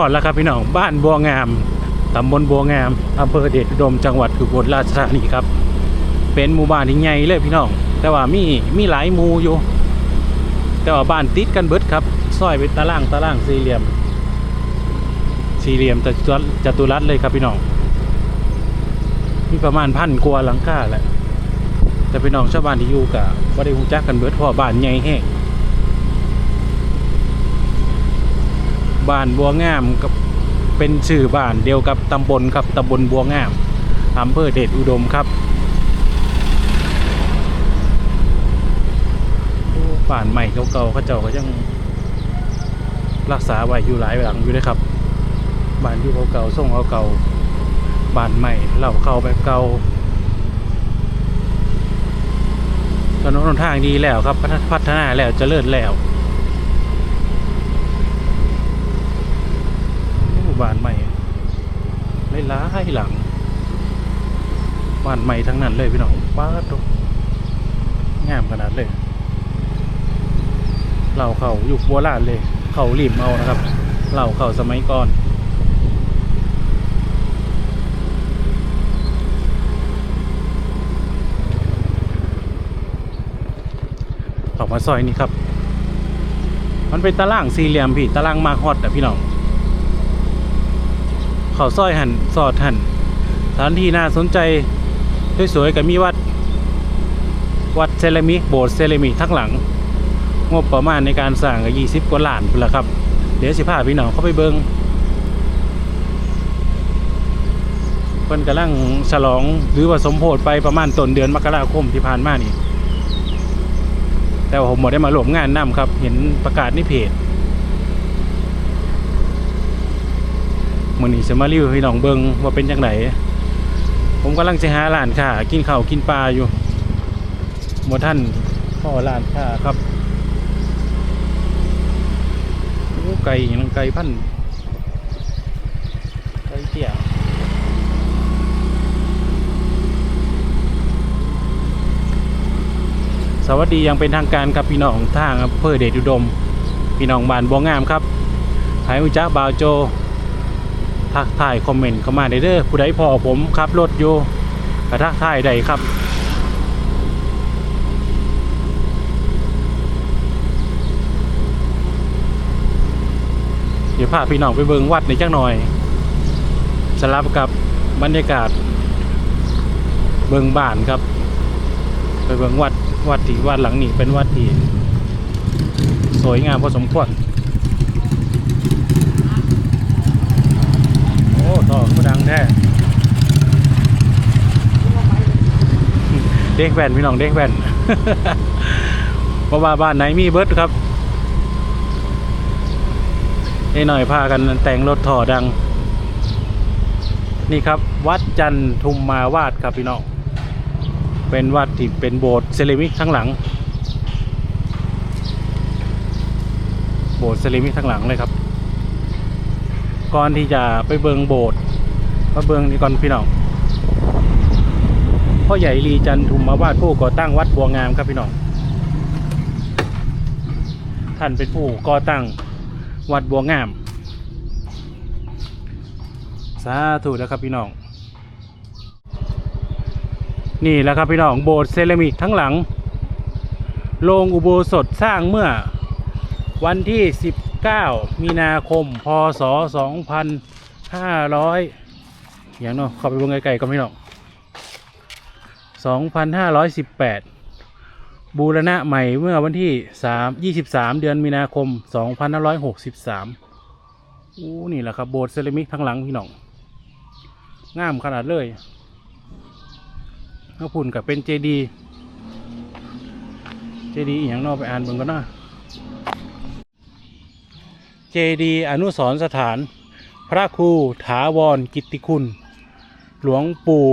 อดแล้วครับพี่น้องบ้านบัวงามตำบลบัวงามอำเภอเดชอุดมจังหวัดอุบลราชธานีครับ เป็นหมู่บ้านที่ใหญ่เลยพี่น้อง แต่ว่ามีมีหลายหมู่อยู่ แต่ว่าบ้านติดกันเบิดครับซอยเป็นตารางตารางสี่เหลี่ยม สี่เหลี่ยมจตุรัสจตุรัสเลยครับพี่น้องมีประมาณพันกว่าหลังคาแหละแต่พี่น้องชาวบ้านที่อยู่กับว่าได้ฮู้จักกันเบิดเพราะว่าบ้านใหญ่แห้ง บ้านบัวงามกับเป็นชื่อบ้านเดียวกับตำบลครับตำบลบัวงามอำเภอเดชอุดมครับบ้านใหม่เก่าๆเขาเจ้าก็ยังรักษาไว้อยู่หลายหลังอยู่เลยครับบ้านอยู่เก่าๆส่งเก่าๆบ้านใหม่เหล่าเก่าแบบเก่าถนนทางดีแล้วครับพัฒพัฒนาแล้วเจริญแล้วโอ้ บ้านใหม่ไม่ล้ายหลัง บ้านใหม่ทั้งนั้นเลยพี่น้องป้าดโตงามขนาดเลยเราเขาอยู่โบราณเลย เขาริมเอานะครับเราเขาสมัยก่อนออกมาซอยนี้ครับ มันเป็นตารางสี่เหลี่ยมพี่ ตารางมาฮอตอะพี่น้อง เขาซอยหันสอดหันสถานที่น่าสนใจสวยๆกับมีวัด วัดเซรามิกโบสถ์เซรามิกทั้งหลัง งบประมาณในการสร้างก็ยี่สิบกว่าล้านพุ่นละครับ เดี๋ยวสิพาพี่น้องเข้าไปเบิงเพิ่นกำลังฉลองหรือว่าสมโพธิไปประมาณต้นเดือนมกราคมที่ผ่านมานี่แต่ว่าผมบ่ได้มาร่วมงานนํครับ เห็นประกาศในเพจ มื้อนี้จะมารีวิวให้น้องเบิงว่าเป็นจังไดผมกำลังจะหาร้านค้ากินข้าวกินปลาอยู่บ่ท่านพ่อร้านค้าครับไก่ยังไก่พันไก่เตี้ยสวัสดียังเป็นทางการครับพี่น้องทางอำเภอเดชอุดม พี่น้องบ้านบัวงามครับหายอุจักบาวโจ ทักทายคอมเมนต์เข้ามาได้เด้อผู้ใดพอผมขับรถอยู่กระทักทายได้ครับเดี๋ยวพาพี่น้องไปเบิงวัดในจักหน่อยสลับกับบรรยากาศ เบิงบ้านครับ ไปเบิงวัดวัดที่วัดหลังนี้เป็นวัดที่สวยงามพอสมควร โอ้ ต่อก็ดังแท้เด็กแว่นพี่น้องเด็กแว่นเพราะว่าบ้านไหนมีเบิร์ดครับไอ้หน่อยพากันแต่งรถถอดัง นี่ครับ วัดจันทุมมาวาดครับพี่น้องเป็นวัดที่เป็นโบสถ์เซรามิกทั้งหลัง โบสถ์เซรามิกทั้งหลังเลยครับ ก่อนที่จะไปเบิงโบสถ์มาเบิงนี่ก่อนพี่น้องพ่อใหญ่ลีจันทุมมาวาดผู้ก่อตั้งวัดบัวงามครับพี่น้องท่านเป็นผู้ก่อตั้งวัดบัวงาม สาธุแล้วครับพี่น้อง นี่แหละครับพี่น้องโบสถ์เซรามิกทั้งหลังโรงอุโบสถสร้างเมื่อวันที่ 9 มีนาคม พศ 2500 อย่างเนาะข้าไปเบิ่งไกลๆก็พี่น้อง2518 บูรณะใหม่เมื่อวันที่ 3 23 เดือนมีนาคม 2563อู้นี่แหละครับ โบสถ์เซรามิกทั้งหลังพี่น้องงามขนาดเลยข้าพุ่นกับเป็นเจดี เจดีอย่างนอกไปอ่านเบิ่งก็นะ เจดีอนุสรสถาน พระครูถาวรกิติคุณ หลวงปู่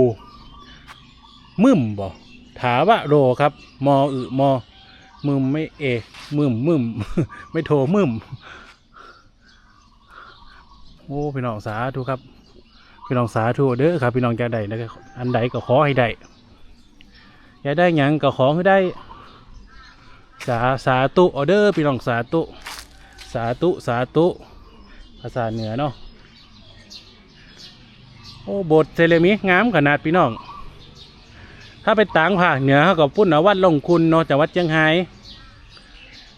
มึมบ่ถาวะโรครับ มออึมอมึมไม่เอมึมมึมไม่โทรมึมโอ้พี่น้องสาธุครับ พี่น้องสาธุเด้อครับ พี่น้องจะได้นะอันใดก็ขอให้ได้อยากได้หยังก็ขอให้ได้ สาสาตุออเดอร์พี่น้องสาตุ สาตุสาตุภาษาเหนือเนาะโอ้โบสถ์เซเลมิงามขนาดพี่น้องถ้าไปต่างภาคเหนือเขาก็พุ่นเอาวัดลงคุณเนาะจากวัดเชียงไฮ้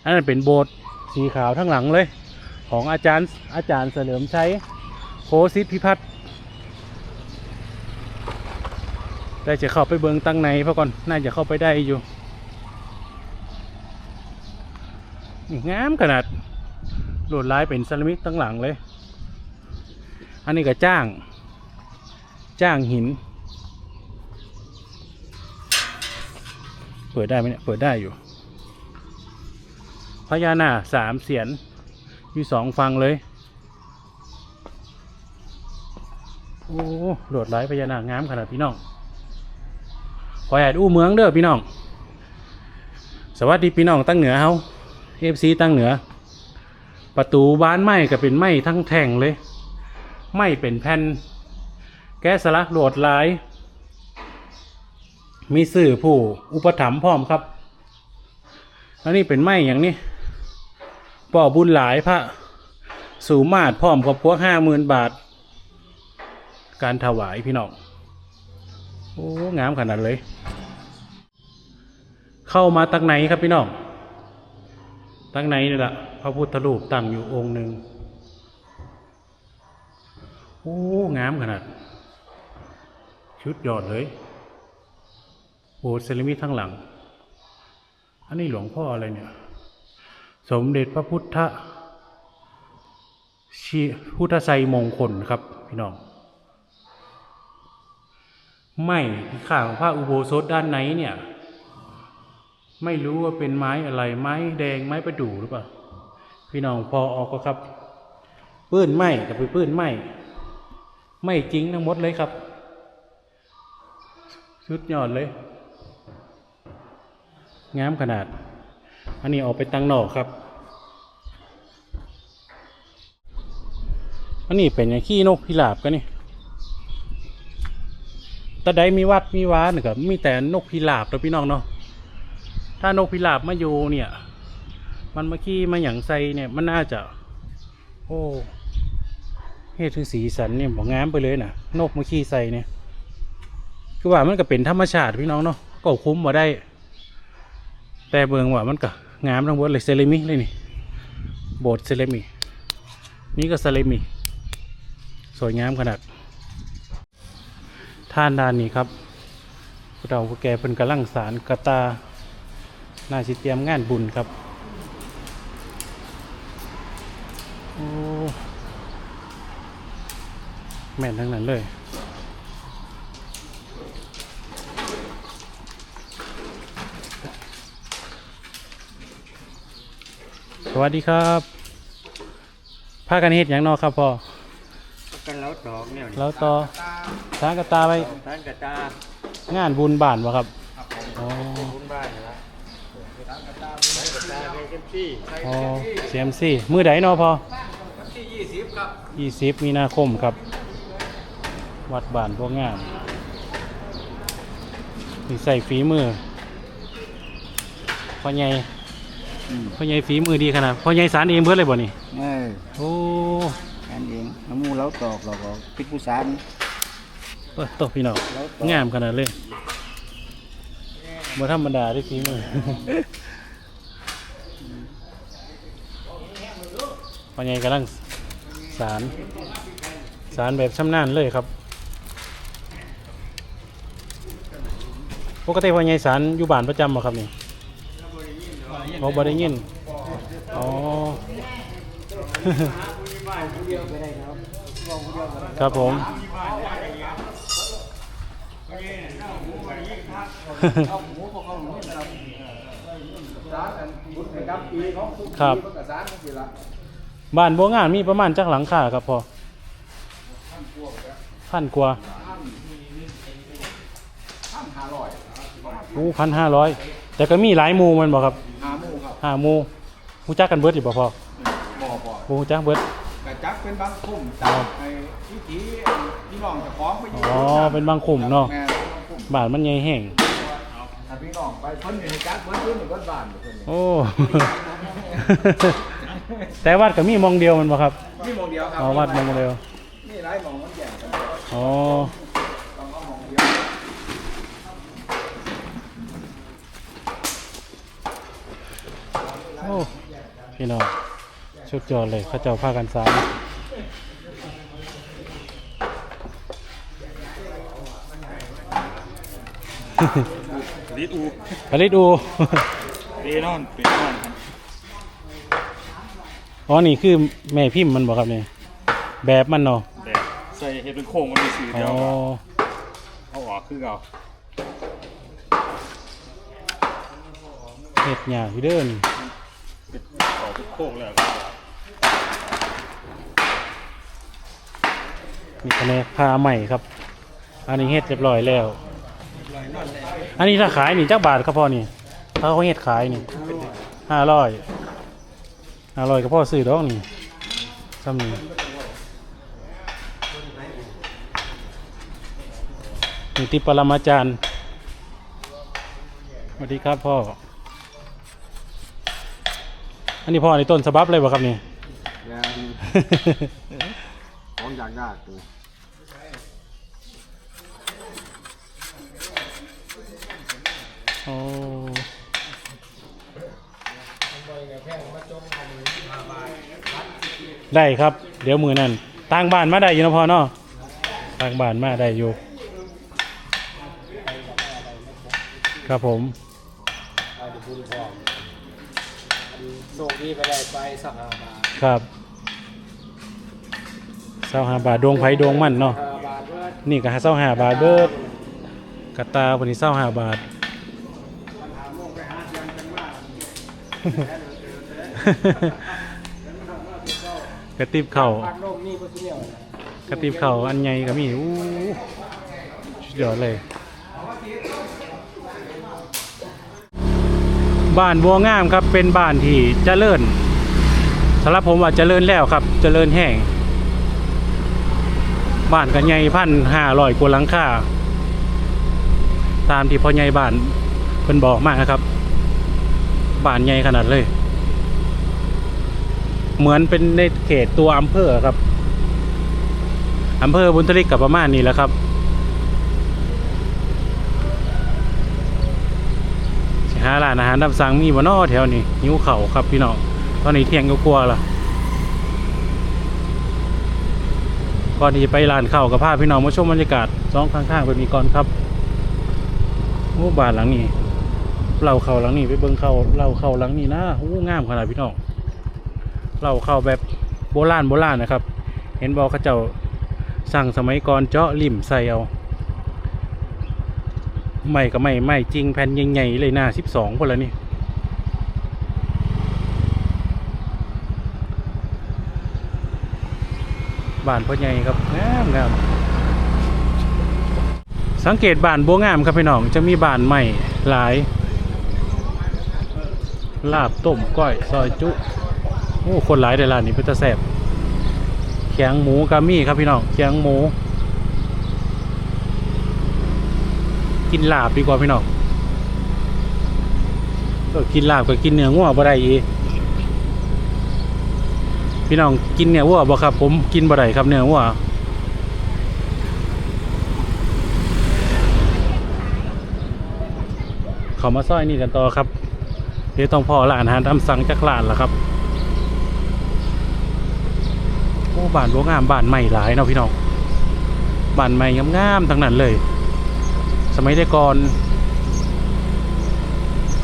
อันนั้นเป็นโบสถ์สีขาวทั้งหลังเลย ของอาจารย์อาจารย์เสลิมชัยโคสิทธิพิพัฒน์ได้จะเข้าไปเบิงตั้งในพระก่อนน่าจะเข้าไปได้อยู่งามขนาด โหลดลายเป็นซาลามิตั้งหลังเลย อันนี้ก็จ้าง จ้างหิน เปิดได้ไหมเนี่ย เปิดได้อยู่ พญานาคสามเสียนมีสองฟังเลย โอ้โหลดลายพญานาคงามขนาดพี่น้อง ขอแอดอู้เมืองเด้อพี่น้อง สวัสดีพี่น้องตั้งเหนือเฮาเอฟซีตั้งเหนือ ประตูบ้านไม้ก็เป็นไม้ทั้งแท่งเลย ไม้เป็นแผ่น แกะสลักโหลดลาย มีสื่อผู้อุปถัมภ์พร้อมครับอันนี้เป็นไม้อย่างนี้ป่อบุญหลายพระสูมาดพร้อมกับพวกห้าหมื่นบาท การถวายพี่น้อง โอ้ งามขนาดเลย เข้ามาตั้งไหนครับพี่น้อง ตั้งไหนนี่แหละพระพุทธรูปตั้งอยู่องค์หนึ่งโอ้งามขนาด ชุดยอดเลยโบสถ์เซรามิกทั้งหลัง อันนี้หลวงพ่ออะไรเนี่ย สมเด็จพระพุทธชีพุทธไซมงคลครับ พี่น้อง ไม่ข้างพระอุโบสถด้านในเนี่ย ไม่รู้ว่าเป็นไม้อะไร ไม้แดงไม้ประดู่หรือเปล่าพี่น้องพอออกก็ครับปื้นไหมกับไปปื้นไม้ไม่จริงทั้งหมดเลยครับสุดยอดเลยงามขนาด อันนี้ออกไปตั้งนอกครับ อันนี้เป็นอย่างขี้นกพิราบกันนี่ตะไดมีวัดมีว้าหนึ่งกับมีแต่นกพิราบตัวพี่น้องเนาะ ถ้านกพิราบมาอยู่เนี่ย มันมาขี้มาอย่างไซเนี่ยมันน่าจะ โอ้เฮ็ดถึงสีสันเนี่ยบอกงามไปเลยนะนกมาขี้ใส่เนี่ยคือว่ามันก็เป็นธรรมชาติพี่น้องเนาะก็คุ้มมาได้ แต่เบืองว่ามันก็งามทั้งหมดเลยเซเลมิเลยนี่โบสถ์เซเลมินี่ก็เซเลมิสวยงามขนาดท่านด้านนี้ครับเราพวกแกเพิ่นกำลังสารกระตา น่าสิเตรียมงานบุญครับโอ้แม่นทั้งนั้นเลยสวัสดีครับพากันเฮ็ดหยังเนอครับพ่อกันแล้วดอกเนี่ยแล้วต่อสารกระตาไปท่านกระตางานบุญบ้านวะครับอ๋อบุญบ้านนะท่านกระตาท่านกระ ตาในเต็มที่อ๋อเสียมซี่มือใดเนาะพอวันที่ยี่สิบครับยี่สิบมีนาคมครับ วัดบ้านพวกงานนี่ใส่ฝีมือพ่อใหญ่พ่อใหญ่ฝีมือดีขนาดพ่อใหญ่สารเองเพื่อเลยบ่นี่เออโอ้อันเองน้ำมูแล้วตอกเราก็พิกุสานเปิดตกพี่น้องแล้วตอกงามขนาดเลยบ่ธรรมดาที่ฝีมือ อใหญ่กำลังสารสารแบบชำนาญเลยครับ ปกติพ่อใหญ่สารอยู่บ้านประจำบ่ครับนี่บ่บ่ได้ยินอ๋อครับผมครับ บ้านบัวงานมีประมาณจักหลังคาครับพอพันกว่าโอ้พันห้าร้อยแต่ก็มีหลายหมูมันบอกครับหาหมูครับห้าหมูหูจักกันเบิดอยู่บ่พอบ่อบ่อบ่หูจักเบิดกระจักเป็นบางคุ้มจากไอ้วิถีพี่น้องเจะคล้าของไปอยู่อ๋อเป็นบางขุมเนาะแม่เป็นบางคุ้มบ้านมันใหญ่แห้งถ้าพี่น้องไปเพิ่นอยู่ในจักเพิ่นเพิ่นอยู่บ้านบ้านเพิ่นโอ้ แต่วัดก็มีหมองเดียวมันบ่ครับแนี่มองเดียวครัอ๋อวัดมงเร็วนี่หลายหมองมันแยกกันอ๋อต้องเอาหมองเดียวโอ้พี่น้องชุดยอดเลยเขาเจ้าพากันสามลิดอูผลิตอูเดนอนเป็นนอนครับ อ๋อนี่คือแม่พิมพ์มันบอกครับเนี่ยแบบมันเนาะแต่ใส่เห็ดเป็นโค้งมันมีสีอ๋เดียวอเอาออกคือเอาเห็ดหยาพี่เด้อนี่เป็นออกเป็นโค้งแล้วก็เอามีคะแนนพาใหม่ครับ อันนี้เฮ็ดเรียบร้อยแล้ว อันนี้ถ้าขายนี่จักบาทครับพ่อนี่ถ้าเขาเฮ็ดขายนี่ห้าร้อย ห้าร้อยก็พ่อซื้อดอกนี่ซ้ำนี่นี่ติปรมาจารย์สวัสดีครับพ่อ อันนี้พ่อในต้นสบับเลยบ่ครับนี่ยาของอยากยากตัวโอ้ ได้ครับ เดี๋ยวมือนั่นต่างบ้านมาได้อยู่นะพ่อเนาะต่างบ้านมาได้อยู่ ครับผมเอาไปบุญพร้อมส่งที่ไปได้ไปสหาบาทครับเศร้าหาบาทดวงไผ่ดวงมันเนาะห้าบาทเพื่อนี่ก็หาเศร้าหาบาทเบิดกระตาวันนี้เศร้าหาบาทก ระติบเข่าพัดลมนี่ก็เสียวนะกระติบเข่าอันใหญ่ก็มีอู้สุดยอดเลย บ้านบัวงามครับเป็นบ้านที่เจริญสำหรับผมว่าเจริญแล้วครับ เจริญแห้งบ้านกันใหญ่พันห้าร้อยกว่าหลังคาตามที่พ่อใหญ่บ้านเพิ่นบอกมากนะครับ บ้านใหญ่ขนาดเลย เหมือนเป็นในเขตตัวอำเภอครับอำเภอบุญทลิกกับประมาณนี้แหละครับสิหาร้านอาหารตามสั่งมีบ่นอแถวนี้หิวเข่าครับพี่น้องตอนนี้เที่ยงก็กลัวละก่อนที่จะไปร้านข้าวกับพาพี่น้องมาชมบรรยากาศสองข้างๆไปมีก่อนครับโอ้บานหลังนี้เราเข้าหลังนี้ไปเบิ่งเข้าเราเข้าหลังนี้นะโอ้งามขนาดพี่น้อง เราเข้าแบบโบราณโบราณนะครับ เห็นบอกเขาเจ้าสั่งสมัยก่อนเจาะริมใส่เอาไม่ก็ไม่ไม่จริงแผ่นใหญ่ๆเลยหน้าสิบสองคนละนี่บ้านพ่อใหญ่ครับงามงามสังเกตบ้านบัวงามครับพี่น้องจะมีบ้านใหม่หลาย ลาบต้มก้อย ซอยจุ โอ้คนหลายในร้านนี้เป็นตะแสบเขียงหมูกามี่ครับพี่น้องเขียงหมู กินลาบดีกว่าพี่น้องเออกินลาบก็กินเนื้องัวบ่ได้อีพี่น้องกินเนื้อวัวบ่ครับ ผมกินบ่ได้ครับเนื้อวัวเขามาซอยนี่กันต่อครับเดี๋ยวต้องพอร้านอาหารตามสั่งจากร้านละครับ โอ้ บ้านบัวงามบ้านใหม่หลายเนาะพี่น้องบ้านใหม่งามๆทั้งนั้นเลย สมัยแต่ก่อน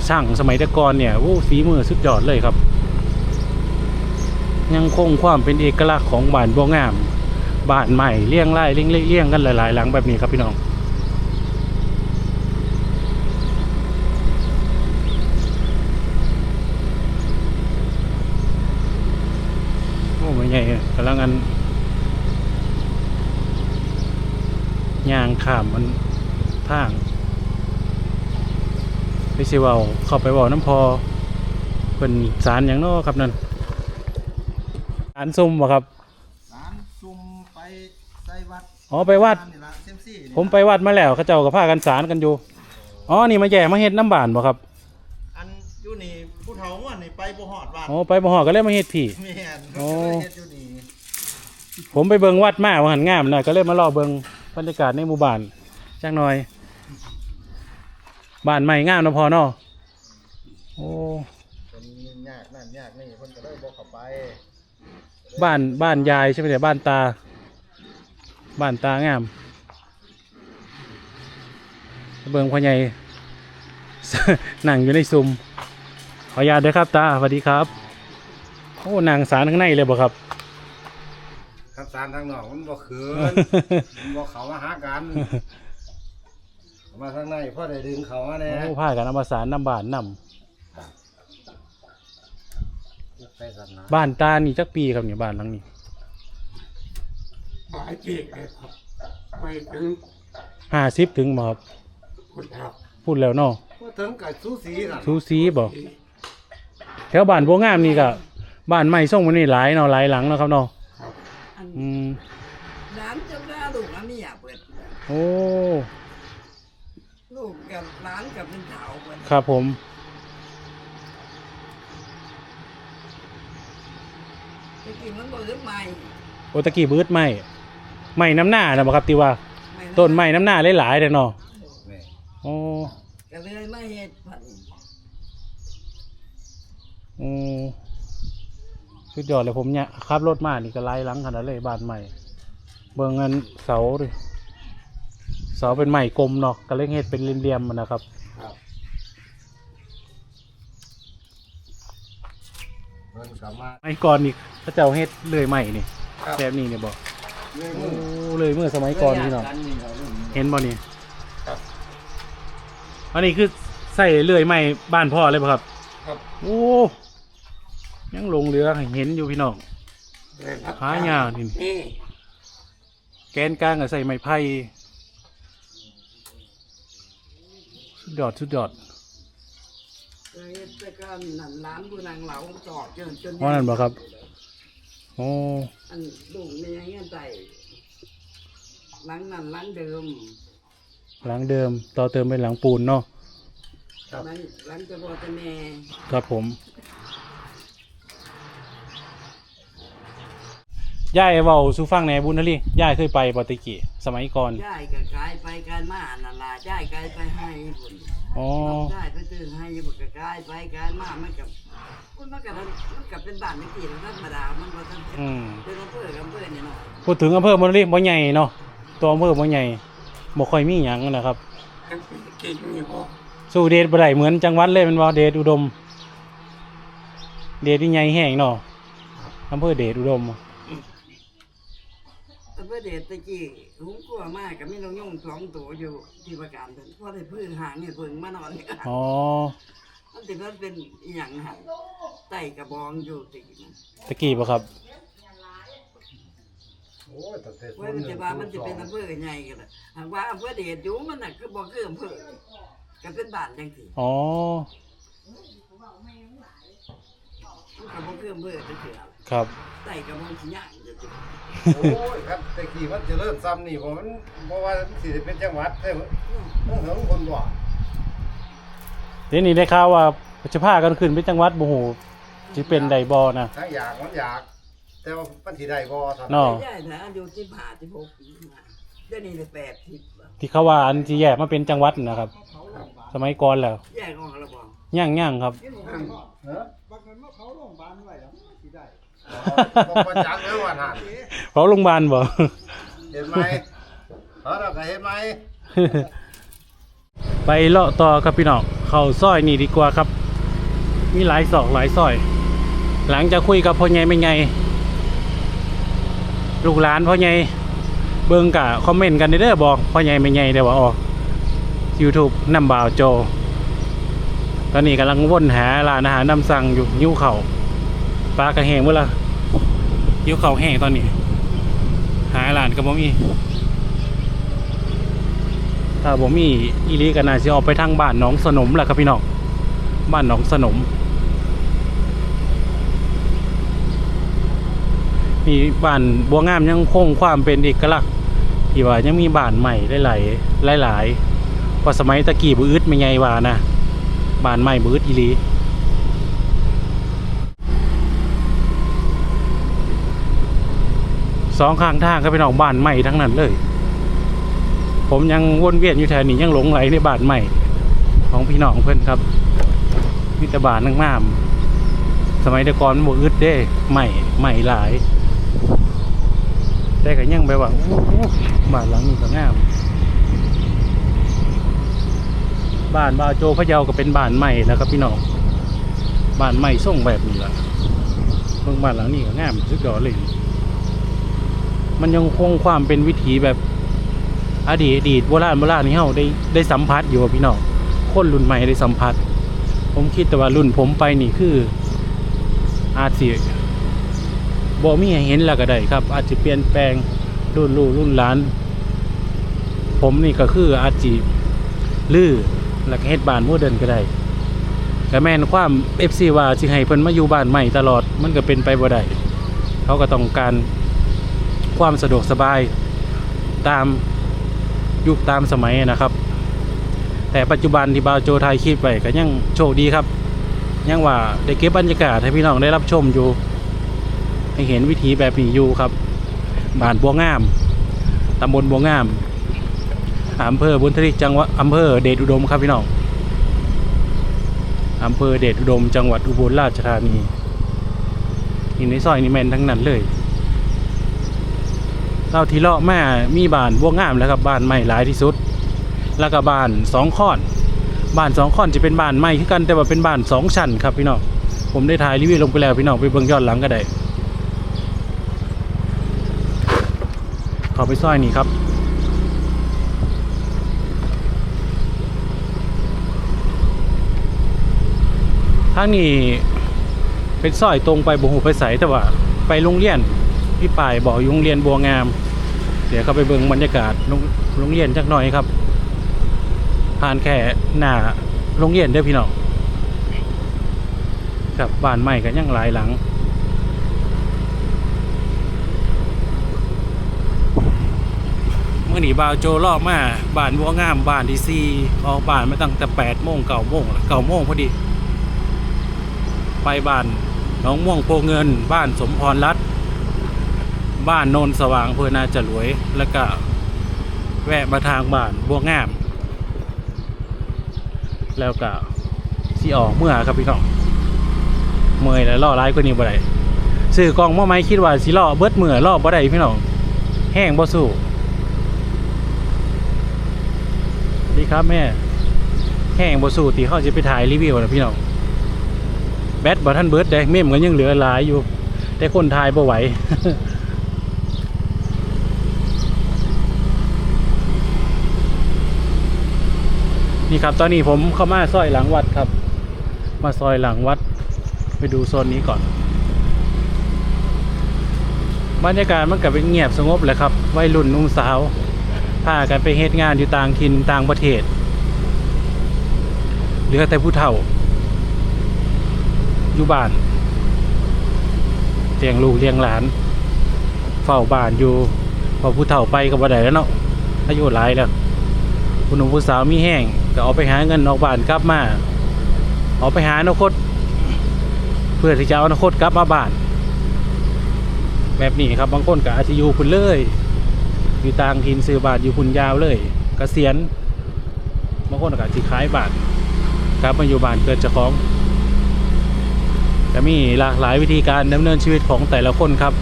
ช่างสมัยแต่ก่อนเนี่ยโอ้ฝีมือสุดยอดเลยครับ ยังคงความเป็นเอกลักษณ์ของบ้านบัวงามบ้านใหม่เลี้ยงไล่เลี้ยงเลี้ยงกันหลายๆ หลังแบบนี้ครับพี่น้องโอ้ไม่ใหญ่ กำลังอันย่างข้ามมันทางไปสิเว้าเข้าไปเว้าน้ำพอเป็นสารอย่างเน้อครับนั่นสารซุ่มบ่ครับสารซุ่มไปใส่วัดอ๋อไปวัดนี่ละเซยมซี่นี่ผมไปวัดมาแล้วเขาเจ้ากับผ้ากันสารกันอยู่อ๋อนี่มาแย่มาเฮ็ดน้ำบานบ่ครับอันอยู่นี่ผู้เฒ่าม่วนนี่ไปบ่ฮอดวัดอ๋อไปบ่ฮอดก็เลยมาเฮ็ดพี่แม่นโอ้เพิ่นก็เลยเฮ็ดอยู่นี่ ผมไปเบิงวัดมาว่าหันงามหน่อยก็เลยมารอเบิงบรรยากาศในหมู่บ้านจักหน่อยบ้านใหม่งามเนาะพอเนาะโอ้เป็นยากนั่นยากนี่เพิ่นก็เลยบ่เข้าไปบ้านบ้านยายใช่ไหมเนี่ยบ้านตา บ้านตางามเบิงพ่อใหญ่นั่งอยู่ในซุ้มขออนุญาตด้วยครับตาสวัสดีครับโอ้นางสารข้างในเลยบ่ครับครับ สารทางนอกมันบ่เขินมันบ่เขามาหากันเอามาทางในพ่อได้ดึงเขามาแน่โอ้ผ้ากันเอามาสารน้ำบานน้ไปสันนะำบ้านตานี่จักปีครับเนี่ยบ้านหลังนี้หลายปีเลยครับไม่ถึงห้าสิบถึงบ่ครับคุณครับพูดแล้วเนาะพูดถึงกับสูสีกันทูซีบ่แถวบ้านบัวงามนี่ก็บ้านใหม่ส่งมานี่หลายเนาะหลายหลังเนาะครับเนาะ อันอืมร้านจะได้ลูกอันนี้อะเปิดโอ้ลูกกับร้านกับเป็นเถาเปิดครับผม ไปกินมันบ่ขึ้นใหม่โอตะกี้บืดไม้ไม้น้ำหน้านะบ่ครับที่ว่าต้นไม้น้ำหน้าหลายๆเด้อเนาะนี่โอ้ก็เลยไม่เฮ็ดผัน โอ้ สุดยอดเลยผมเนี่ยขับรถมานี่ก็ไล่หลังขนาดเลยบ้านใหม่ เบิ่งเงินเสาดิเสาเป็นไม้กลมเนาะก็เลยเฮ็ดเป็นเหลี่ยมๆมันนะครับเพิ่นกลับมาไม้ก่อนนี่พระเจ้าเฮ็ดเลยใหม่นี่ครับแบบนี้เนี่ยบอกเลยโอ้มือเลยเมื่อสมัยก่อนพี่น้องกันนี่เขารุ่นเห็นบ่นี่ครับอันนี้คือใส่เลื่อยไม้บ้านพ่อเลยป่ะครับ ครับ โอ้ ยังลงเรือให้เห็นอยู่พี่น้องเลยครับหายากนี่นี่แกนกลางก็ใส่ไม้ไผ่สุดยอดสุดยอดก็เฮ็ดแต่ก็นั่นร้านผู้นางเหลาจอดจนจนเพราะนั่นบ่ครับโอ้อันลูกนี่ยังเงี้ยใจหลังนั่นหลังเดิม หลังเดิม ต่อเติมเป็นหลังปูนเนาะหลังหลังจะบ่จะแม่ครับผม ย่ายเว้าสู่ฟังในบุญทลีย่ายเคยไปปติกิสมัยก่อน ย้ายก็กลายไปกลายมานั่นล่ะย้ายกลายไปให้พุ่นอ๋อ ย้ายไปตื่นให้บุกกลายไปกลายมามันกับมันมันกับมันกับเป็นบ้านไม่กี่ธรรมดามันบ่ต้องอืม เป็นอำเภออำเภอนี่เนาะพูดถึงอำเภอมนลีบ่ใหญ่เนาะตัวอำเภอบ่ใหญ่บ่ค่อยมีหยังนะครับ กันปีกินนี่บ่สู้เดชบ่ได้เหมือนจังหวัดเลยแมันว่าเดชอุดม เดชที่ใหญ่แห้งเนาะอำเภอเดชอุดม อำเภอเดชตะกี้หุงกลัวมากกับมีน้องยงสองตัวอยู่ที่ประการเพิ่นพอได้พื้นหางเนี่ยเพิ่งมานอนเนี่ยอ๋อมันติมันเป็นอหย่างหันไต่กระบองอยู่ตินะตะกี้บ่ครับ โอ้ยตั้งแต่ว่ามันจะว่ามันจะเป็นอำเภอใหญ่กันล่ะหากว่าอำเภอเดชอยู่มันน่ะคือบ่คืออำเภอก็เป็นบ้านจังซี่อ๋อ มันก็บ่คืออำเภอจังซี่ล่ะครับ ไต่กระบองสิย่างอยู่ติ โอ้ยครับแต่กี้มันจะเริ่มซ้ำนี่ผมมันเพราะว่ามันสิเป็นจังหวัดแต่ว่าต้องเหิงคนบ่เดี๋ยวนี้ได้ข่าวว่าจะพากันขึ้นไปจังหวัดบ่ฮู้สิเป็นใดบ่นะทั้งอยากมันอยาก แต่ว่ามันสิได้บ่ท่านเนาะใหญ่นะอายุ15 16ปีมาเดี๋ยวนี้ได้80แล้วที่เขาว่าอันที่แยกมาเป็นจังหวัดนะครับ สมัยก่อนแล้วแยกออกแล้วบ่ย่างย่างครับเนอะบักนั้นมาเผาโรงพยาบาลไว้แล้ว สิได้บ่ประจักษ์เลยว่านั่นเฝ้าโรงพยาบาลบ่ เห็นไหมเขาเราก็เห็นไหมไปเลาะต่อครับพี่น้องเข้าซอยนี่ดีกว่าครับ มีหลายซอกหลายซอย หลังจากคุยกับพ่อใหญ่ไม่ไงลูกหลานพ่อใหญ่เบิ่งกะคอมเมนต์กันเด้อบอกพ่อใหญ่ไม่ไงเด้อว่าออก YouTube นำบ่าวโจ ตอนนี้กำลังวนหาร้านอาหารนำสั่งอยู่ยิ้วเข่าว ปลากระแหงเมื่อละยิ้วเข่าแห้งตอนนี้ หาร้านก็บ่มีถ้าผมมีอีลีกันนาสิออกไปทางบ้านหนองสนมแหละครับพี่น้องบ้านหนองสนมมีบ้านบัวงามยังคงความเป็นเอกลักษณ์ที่ว่ายังมีบ้านใหม่หลายๆหลายๆพอสมัยตะกี้บือึดไม่ไงว่านะบ้านใหม่บือึดอีลี สองข้างทางก็เป็นออกบ้านใหม่ทั้งนั้นเลย ผมยังวนเวียนอยู่แถวนี้ยังหลงไหลในบ้านใหม่ ของพี่น้องเพื่อนครับมิตรบานนั่งน้ำสมัยแต่ก่อนบวอึดเด้ใหม่ใหม่หลาย แต่ก็ยังแบบว่าบ้านหลังนี้ก็งามบ้านบาโจพะเยาก็เป็นบ้านใหม่แล้วครับพี่น้องบ้านใหม่ส่งแบบนี้ละเบิ่งบ้านหลังนี้ก็งามสุดยอดเลย มันยังคงความเป็นวิถีแบบอดีตอดีตโบราณโบราณนี่เฮาได้ได้สัมผัสอยู่พี่น้องคนรุ่นใหม่ได้สัมผัส ผมคิดแต่ว่ารุ่นผมไปนี่คือ อาจสิบ่มีให้เห็นแล้วก็ได้ครับ อาจจะเปลี่ยนแปลงรุ่นลูกรุ่นหลาน ผมนี่ก็คืออาจจะลื้อแล้วก็เฮ็ดบ้านโมเดิร์นก็ได้ก็แม่นความ FC ว่าสิให้เพิ่นมาอยู่บ้านใหม่ตลอดมันก็เป็นไปบ่ได้เขาก็ต้องการ ความสะดวกสบายตามยุคตามสมัยนะครับ แต่ปัจจุบันที่บาวโจไทยคิดไปก็ยังโชคดีครับ ยังว่าได้เก็บบรรยากาศให้พี่น้องได้รับชมอยู่ ให้เห็นวิถีแบบนี้อยู่ครับบ้านบัวงามตำบลบัวงามอำเภอบุญทริกจังหวัดอำเภอเดชอุดมครับพี่น้องอำเภอเดชอุดม จังหวัดอุบลราชธานีนี่ในซอยนี่แมนทั้งนั้นเลย เราที่เลาะแม่มีบ้านบัวงามแล้วครับบ้านใหม่หลายที่สุด แล้วก็บ้านสองข้อนบ้านสองข้อนจะเป็นบ้านใหม่คือกันแต่ว่าเป็นบ้านสองชั้นครับพี่น้องผมได้ถ่ายรีวิวลงไปแล้วพี่น้องไปเบิ่งย้อนหลังก็ได้ข้าไปซอยนี้ครับทางนี้เป็นซอยตรงไปบุหูไปใสแต่ว่า ไปโรงเรียน พี่ป่ายบอกยู่โรงเรียนบัวงาม เดี๋ยวเข้าไปเบิ่งบรรยากาศโรงเรียนจักหน่อยครับ ผ่านแค่หน้าโรงเรียนเด้อพี่น้องกับบ้านใหม่กันยังหลายหลังเมื่อหนีบาวโจรอบมาบ้านบัวงามบ้านที่ซีออกบ้านมาตั้งแต่แปดโมงเก้าโมงเก้าโมงพอดี ไปบ้านหน้องม่วงโพเงิน บ้านสมพรรัตน บ้านโนนสว่างอำเภอนาจะรวย แล้วก็แวะมาทางบ้านบัวงาม แล้วก็สีออกเมื่อครับพี่น้องเมื่อยแล้วล่อร้ายกว่านี้บ่ได้ซื้อกล่องเมื่อไม่คิดว่าสิล่อเบิดเมื่อล่อบ่ได้พี่น้องแห้งบ่สู้ดีครับแม่แห้งบ่สู้ตีเขาจะไปถ่ายรีวิวนะพี่น้องแบตบ่ท่านเบิดได้เมมก็ยังเหลือหลายอยู่ แต่คนถ่ายบ่ไหว นี่ครับ ตอนนี้ผมเข้ามาซอยหลังวัดครับ มาซอยหลังวัด ไปดูโซนนี้ก่อน บรรยากาศมันก็เป็นเงียบสงบเลยครับวัยรุ่นนุ่มสาวพากันไปเฮ็ดงานอยู่ต่างถิ่นต่างประเทศเหลือแต่ผู้เฒ่า อยู่บ้านเลี้ยงลูกเลี้ยงหลาน เฝ้าบ้านอยู่ พอผู้เฒ่าไปก็บ่ได้แล้วเนาะอายุหลายแล้วคุณหนุ่มผู้สาวมีแห้ง ก็เอาไปหาเงินออกบ้านกลับมา เอาไปหาอนาคต เพื่อที่จะเอาอนาคตกลับมาบ้าน แบบนี้ครับบางคนก็อาจจะคุณเลย อยู่ต่างถิ่นซื้อบ้านอยู่คุณยาวเลยกเกษียณบางคนก็อาจจะขายบ้านกลับมาอยู่บ้านเกิดเจ้าของจะมีหลากหลายวิธีการดำเนินชีวิตของแต่ละคนครับ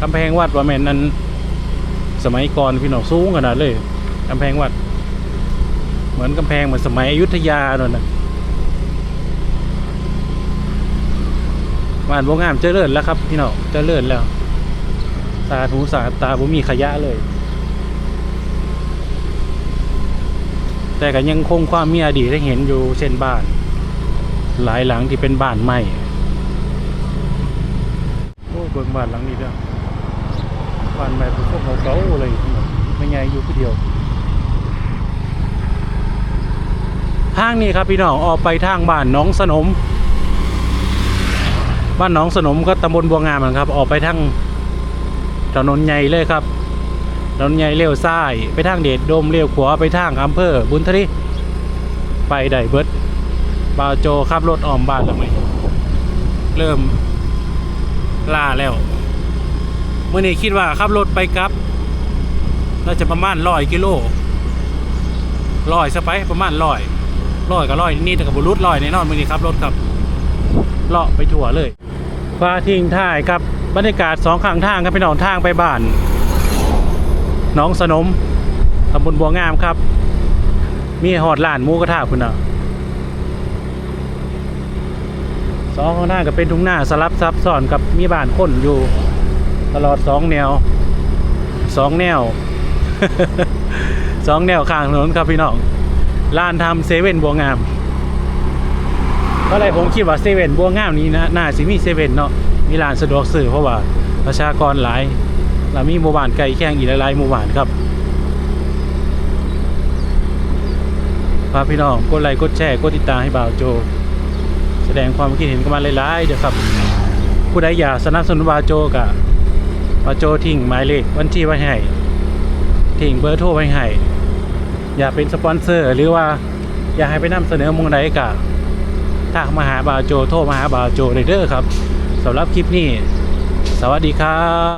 กำแพงวัดว่าแม่นนั้น สมัยก่อนพี่น้องสูงขนาดเลยกำแพงวัด เหมือนกำแพงเหมือนสมัยอยุธยาโน่นนะบ้านวงงามเจริญแล้วครับพี่น้องเจริญแล้วตาหูสาตาผมมีขยะเลย แต่ก็ยังคงความมีอดีตให้เห็นอยู่เช่นบ้าน หลายหลังที่เป็นบ้านใหม่โอ้เบิ่งบ้านหลังนี้เด้อบ้านแบบพวกเก่าเลยพี่น้องไม่ไงอยู่ผู้เดียว ทางนี้ครับพี่น้องออกไปทางบ้านน้องสนม บ้านหนองสนมก็ตำบลบัวงามนะครับ ออกไปทางถนนใหญ่เลยครับถนนใหญ่เลี้ยวซ้ายไปทางเดชโดมเลี้ยวขวาไปทางอำเภอบุญทริไปได้เบิดบาวโจขับรถออมบ้านแล้วไหมเริ่มล่าแล้วเมื่อนี้คิดว่าขับรถไปกลับน่าจะประมาณร้อยกิโลร้อยสไปประมาณร้อย ร้อยกับร้อยนี่แต่กับบุรุษร้อยแน่นอนมือนี้ขับรถครับเลาะไปทั่วเลยฟ้าทิ้งท้ายครับบรรยากาศสองข้างทางครับพี่น้องทางไปบ้านน้องสนมตำบลบัวงามครับ มีหอดลานมูกระทะคุณน่ะสองข้างหน้าก็เป็นทุ่งหน้าสลับซับซ้อนกับมีบ้านคนอยู่ ตลอดสองแนวสองแนวสองแนวข้างถนนครับพี่น้อง ลานทำเซเว่นบัวงามก็เลยผมคิดว่าเซเว่นบัวงามนี้นะน่าสิมีเซเว่นเนาะมีร้านสะดวกซื้อเพราะว่าประชากรหลายแล้วมีหมู่บ้านไกลแข่งอีกหลายหมู่บ้านครับฝากพี่น้องกดไลค์กดแชร์กดติดตามให้บ่าวโจ แสดงความคิดเห็นกันมาหลายๆเดี๋ยวครับ ผู้ใดอยากสนับสนุนวาโจกะวาโจทิ้งหมายเลขบัญชีไว้ให้ทิ้งเบอร์โทรไว้ให้ อยากเป็นสปอนเซอร์ หรือว่าอยากให้ไปนำเสนอมุงใดก็ทักมาหาบาโจโทรมาหาบาโจเลยเด้อครับสำหรับคลิปนี้ สวัสดีครับ